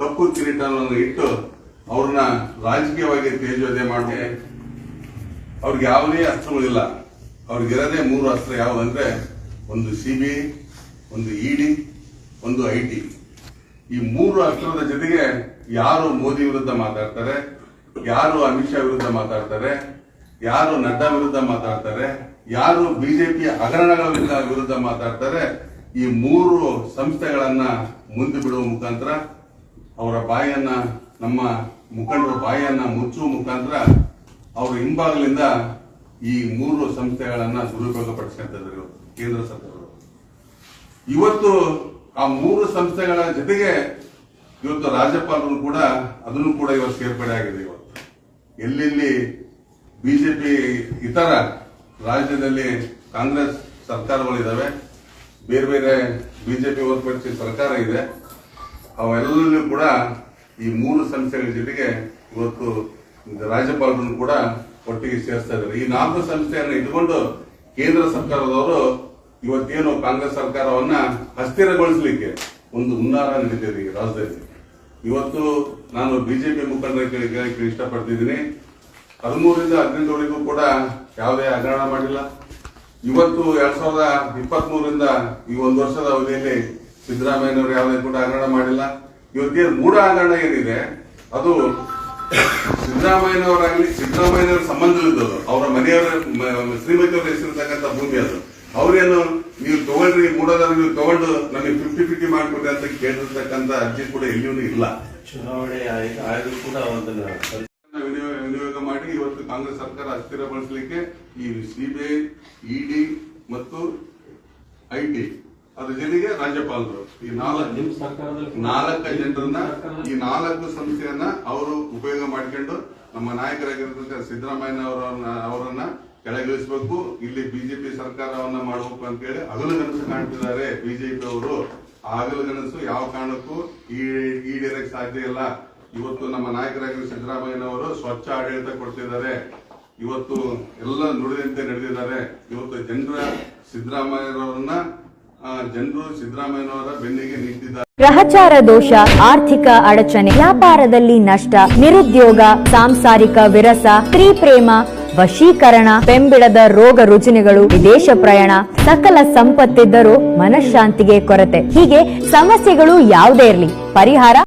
ಕಿರೀಟವನ್ನು ಇಟ್ಟು ಅವ್ರನ್ನ ರಾಜಕೀಯವಾಗಿ ತೇಜೋದೆ ಮಾಡಿ, ಅವ್ರಿಗೆ ಯಾವುದೇ ಅಸ್ತ್ರಗಳಿಲ್ಲ. ಅವ್ರಿಗಿರೋದೇ ಮೂರು ಅಸ್ತ್ರ ಯಾವುದಂದ್ರೆ ಒಂದು ಸಿಬಿ, ಒಂದು ಇಡಿ, ಒಂದು ಐ ಟಿ ಈ ಮೂರು ಅಸ್ತ್ರದ ಜೊತೆಗೆ ಯಾರು ಮೋದಿ ವಿರುದ್ಧ ಮಾತಾಡ್ತಾರೆ, ಯಾರು ಅಮಿತ್ ಶಾ ವಿರುದ್ಧ ಮಾತಾಡ್ತಾರೆ, ಯಾರು ನಡ್ಡಾ ವಿರುದ್ಧ ಮಾತಾಡ್ತಾರೆ, ಯಾರು ಬಿಜೆಪಿ ಹಗರಣಗಳ ವಿರುದ್ಧ ಮಾತಾಡ್ತಾರೆ, ಈ ಮೂರು ಸಂಸ್ಥೆಗಳನ್ನ ಮುಂದೆ ಬಿಡುವ ಮುಖಾಂತರ ಅವರ ಬಾಯನ್ನ ನಮ್ಮ ಮುಖಂಡರ ಬಾಯನ್ನ ಮುಚ್ಚುವ ಮುಖಾಂತರ ಅವರ ಹಿಂಭಾಗಲಿಂದ ಈ ಮೂರು ಸಂಸ್ಥೆಗಳನ್ನ ದುರುಪಯೋಗ ಕೇಂದ್ರ ಸರ್ಕಾರಗಳು ಇವತ್ತು ಆ ಮೂರು ಸಂಸ್ಥೆಗಳ ಜೊತೆಗೆ ಇವತ್ತು ರಾಜ್ಯಪಾಲರು ಕೂಡ ಅದನ್ನು ಕೂಡ ಇವತ್ತು ಸೇರ್ಪಡೆ ಆಗಿದೆ ಇವತ್ತು. ಎಲ್ಲೆಲ್ಲಿ ಬಿಜೆಪಿ ಇತರ ರಾಜ್ಯದಲ್ಲಿ ಕಾಂಗ್ರೆಸ್ ಸರ್ಕಾರಗಳಿದ್ದಾವೆ, ಬೇರೆ ಬೇರೆ ಬಿಜೆಪಿ ಹೊರತುಪಡಿಸಿ ಸರ್ಕಾರ ಇದೆ ಅವೆಲ್ಲೂ ಕೂಡ ಈ ಮೂರು ಸಂಸ್ಥೆಗಳ ಜೊತೆಗೆ ಇವತ್ತು ರಾಜ್ಯಪಾಲರನ್ನು ಕೂಡ ಒಟ್ಟಿಗೆ ಸೇರಿಸ್ತಾ ಇದ್ದಾರೆ. ಈ ನಾಲ್ಕು ಸಂಸ್ಥೆಯನ್ನು ಇಟ್ಕೊಂಡು ಕೇಂದ್ರ ಸರ್ಕಾರದವರು ಇವತ್ತೇನು ಕಾಂಗ್ರೆಸ್ ಸರ್ಕಾರವನ್ನ ಅಸ್ಥಿರಗೊಳಿಸಲಿಕ್ಕೆ ಒಂದು ಹುನ್ನಾರ ನಡೀತಿದೆ ಈ ರಾಜ್ಯದಲ್ಲಿ. ಇವತ್ತು ನಾನು ಬಿಜೆಪಿ ಮುಖಂಡರ ಕೇಳಕ್ಕೆ ಇಷ್ಟಪಡ್ತಿದ್ದೀನಿ. ಹದಿಮೂರರಿಂದ ಹದಿನೆಂಟುವರೆಗೂ ಕೂಡ ಯಾವುದೇ ಹಗರಣ ಮಾಡಿಲ್ಲ. ಇವತ್ತು ಎರಡ್ ಸಾವಿರದ ಇಪ್ಪತ್ತ್ ಮೂರರಿಂದ ಈ ಒಂದು ವರ್ಷದ ಅವಧಿಯಲ್ಲಿ ಸಿದ್ದರಾಮಯ್ಯನವರು ಯಾವುದೇ ಕೂಡ ಹಗರಣ ಮಾಡಿಲ್ಲ? ಇವತ್ತೇನು ಮೂಢ ಹಗರಣ ಏನಿದೆ ಅದು ಸಿದ್ದರಾಮಯ್ಯನವರಾಗಲಿ ಸಿದ್ದರಾಮಯ್ಯನವರ ಸಂಬಂಧವಿದ್ದವರು ಅವರ ಮನೆಯವರ ಶ್ರೀಮತಿಯವರ ಹೆಸರಿರ್ತಕ್ಕಂಥ ಭೂಮಿ ಅದು. ಅವ್ರೇನು ನೀವು ತಗೊಳ್ರಿ ಮೂಡೋದಾದ್ರೆ ನೀವು ತಗೊಂಡು ನಮಗೆ ಫಿಫ್ಟಿ ಫಿಫ್ಟಿ ಮಾಡಿಕೊಡಿ ಅಂತ ಕೇಳಿರ್ತಕ್ಕಂಥ ಅರ್ಜಿ ಕೂಡ ಎಲ್ಲಿಯೂ ಇಲ್ಲ. ಚುನಾವಣೆ ಆದ್ರೂ ಕೂಡ ವಿನಿಯೋಗ ವಿನಿಯೋಗ ಮಾಡಿ ಇವತ್ತು ಕಾಂಗ್ರೆಸ್ ಸರ್ಕಾರ ಅಸ್ಥಿರಗೊಳಿಸಲಿಕ್ಕೆ ಈ ಸಿಬಿಐ ಇಡಿ ಮತ್ತು ಐಟಿ ಅದ್ರ ಜೊತೆಗೆ ರಾಜ್ಯಪಾಲರು. ಈ ನಾಲ್ಕು ನಾಲ್ಕ ಜನರನ್ನ ಈ ನಾಲ್ಕು ಸಂಸ್ಥೆಯನ್ನ ಅವರು ಉಪಯೋಗ ಮಾಡಿಕೊಂಡು ನಮ್ಮ ನಾಯಕರಾಗಿರ್ತಕ್ಕಂಥ ಸಿದ್ದರಾಮಯ್ಯ ಅವರನ್ನ ಅವರನ್ನ ಕೆಳಗಿಳಿಸಬೇಕು. ಇಲ್ಲಿ ಬಿಜೆಪಿ ಸರ್ಕಾರವನ್ನ ಮಾಡಬೇಕು ಅಂತ ಹೇಳಿ ಹಗಲುಗನಸು ಕಾಣ್ತಿದ್ದಾರೆ ಬಿಜೆಪಿ ಅವರು ಆ ಹಗಲುಗನಸು ಯಾವ ಕಾರಣಕ್ಕೂ ಈ- ಈಡೇರಕ್ಕೆ ಸಾಧ್ಯ ಇಲ್ಲ. ಇವತ್ತು ನಮ್ಮ ನಾಯಕರಾಗಿರೋ ಸಿದ್ದರಾಮಯ್ಯನವರು ಸ್ವಚ್ಛ ಆಡಳಿತ ಕೊಡ್ತಿದ್ದಾರೆ. ಇವತ್ತು ಎಲ್ಲ ನುಡಿದಂತೆ ನಡೆದಿದ್ದಾರೆ. ಇವತ್ತು ಜನರ ಸಿದ್ದರಾಮಯ್ಯರವರನ್ನ ಜನರು ಸಿದ್ದರಾಮಯ್ಯನವರ ಬೆನ್ನಿಗೆ ನಿಂತಿದ್ದಾರೆ. ಗ್ರಹಚಾರ ದೋಷ, ಆರ್ಥಿಕ ಅಡಚಣೆ, ವ್ಯಾಪಾರದಲ್ಲಿ ನಷ್ಟ, ನಿರುದ್ಯೋಗ, ಸಾಂಸಾರಿಕ ವಿರಸ ಸ್ತ್ರೀ ಪ್ರೇಮ ವಶೀಕರಣ, ಬೆಂಬಿಡದ ರೋಗ ರುಜಿನಗಳು, ವಿದೇಶ ಪ್ರಯಾಣ, ಸಕಲ ಸಂಪತ್ತಿದ್ದರೂ ಮನಃಶಾಂತಿಗೆ ಕೊರತೆ. ಹೀಗೆ ಸಮಸ್ಯೆಗಳು ಯಾವುದೇ ಇರಲಿ. ಪರಿಹಾರ